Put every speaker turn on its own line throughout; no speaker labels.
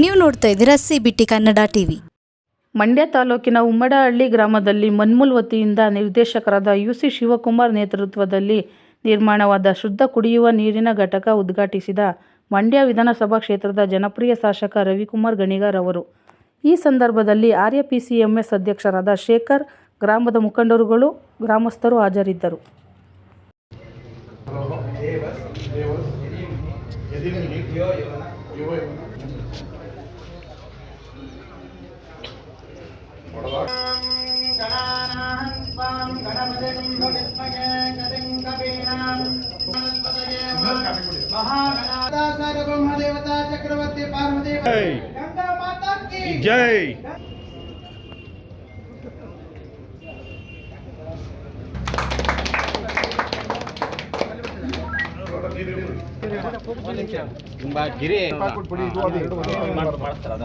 ನೀವು ನೋಡ್ತಾ ಇದ್ದೀರಾ C BT Kannada TV
Mandya ತಾಲೂಕಿನ ಉಮ್ಮಡಹಳ್ಳಿ ಗ್ರಾಮದಲ್ಲಿ ಮನ್ಮೂಲ್ ವತಿಯಿಂದ ನಿರ್ದೇಶಕರಾದ ಯು ಸಿ ಶಿವಕುಮಾರ್ ನೇತೃತ್ವದಲ್ಲಿ ನಿರ್ಮಾಣವಾದ ಶುದ್ಧ ಕುಡಿಯುವ ನೀರಿನ ಘಟಕ ಉದ್ಘಾಟಿಸಿದ ಮಂಡ್ಯ ವಿಧಾನಸಭಾ ಕ್ಷೇತ್ರದ ಜನಪ್ರಿಯ ಶಾಸಕ ರವಿಕುಮಾರ್ ಗಣಿಗಾರ್ ಅವರು ಈ ಸಂದರ್ಭದಲ್ಲಿ ಆರ್ಯ ಎಸ್ ಅಧ್ಯಕ್ಷರಾದ ಶೇಖರ್ ಗ್ರಾಮದ ಮುಖಂಡರುಗಳು ಗ್ರಾಮಸ್ಥರು ಹಾಜರಿದ್ದರು
जय
ತುಂಬಾ ಗಿರಿ ಮಾಡ್ತಾರೆ
ಅದು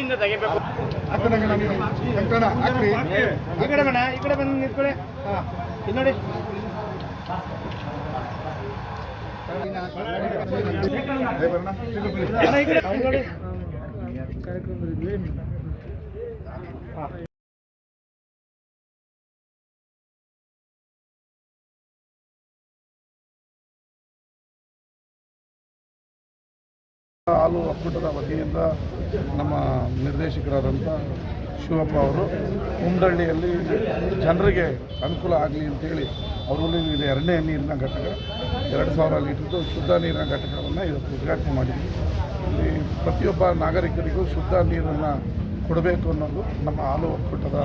ಹಾಕಿ ತೆಗಿಬೇಕು.
ಈ ಕಡೆ ಬಣ್ಣ ಈ ಕಡೆ ಬಂದು ನಿಂತ್ಕೊಳ್ಳಿ ಹಾ ಇಲ್ಲಿ ನೋಡಿ ಅಣ್ಣ,
ಹಾಲು ಒಕ್ಕೂಟದ ವತಿಯಿಂದ ನಮ್ಮ ನಿರ್ದೇಶಕರಾದಂಥ ಶಿವಪ್ಪ ಅವರು ಉಂಡಳ್ಳಿಯಲ್ಲಿ ಜನರಿಗೆ ಅನುಕೂಲ ಆಗಲಿ ಅಂತೇಳಿ ಅವರಲ್ಲಿ ಇದು ಎರಡನೇ ನೀರಿನ ಘಟಕ, ಎರಡು ಸಾವಿರ ಲೀಟ್ರದ್ದು ಶುದ್ಧ ನೀರಿನ ಘಟಕವನ್ನು ಇವತ್ತು ಉದ್ಘಾಟನೆ ಮಾಡಿದ್ವಿ. ಇಲ್ಲಿ ಪ್ರತಿಯೊಬ್ಬ ನಾಗರಿಕರಿಗೂ ಶುದ್ಧ ನೀರನ್ನು ಕೊಡಬೇಕು ಅನ್ನೋದು ನಮ್ಮ ಹಾಲು ಒಕ್ಕೂಟದ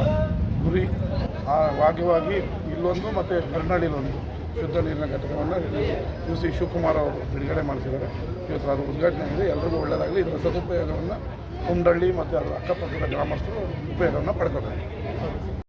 ಗುರಿ. ಆ ಭಾಗವಾಗಿ ಇಲ್ಲೊಂದು ಮತ್ತು ಕರ್ನಾಳಿಲೊಂದು ಶುದ್ಧ ನೀರಿನ ಘಟಕವನ್ನು ಯು ಸಿ ಶಿವಕುಮಾರ್ ಅವರು ಬಿಡುಗಡೆ ಮಾಡಿಸಿದ್ದಾರೆ. ಇವತ್ತು ಅದು ಉದ್ಘಾಟನೆ ಆಗಿದೆ ಎಲ್ಲರಿಗೂ ಒಳ್ಳೆಯದಾಗಲಿ ಇದರ ಸದುಪಯೋಗವನ್ನು ಕುಂಡಳ್ಳಿ ಮತ್ತು ಅದರ ಅಕ್ಕಪಕ್ಕದ ಗ್ರಾಮಸ್ಥರು ಉಪಯೋಗವನ್ನು ಪಡ್ಕೋಬೇಕು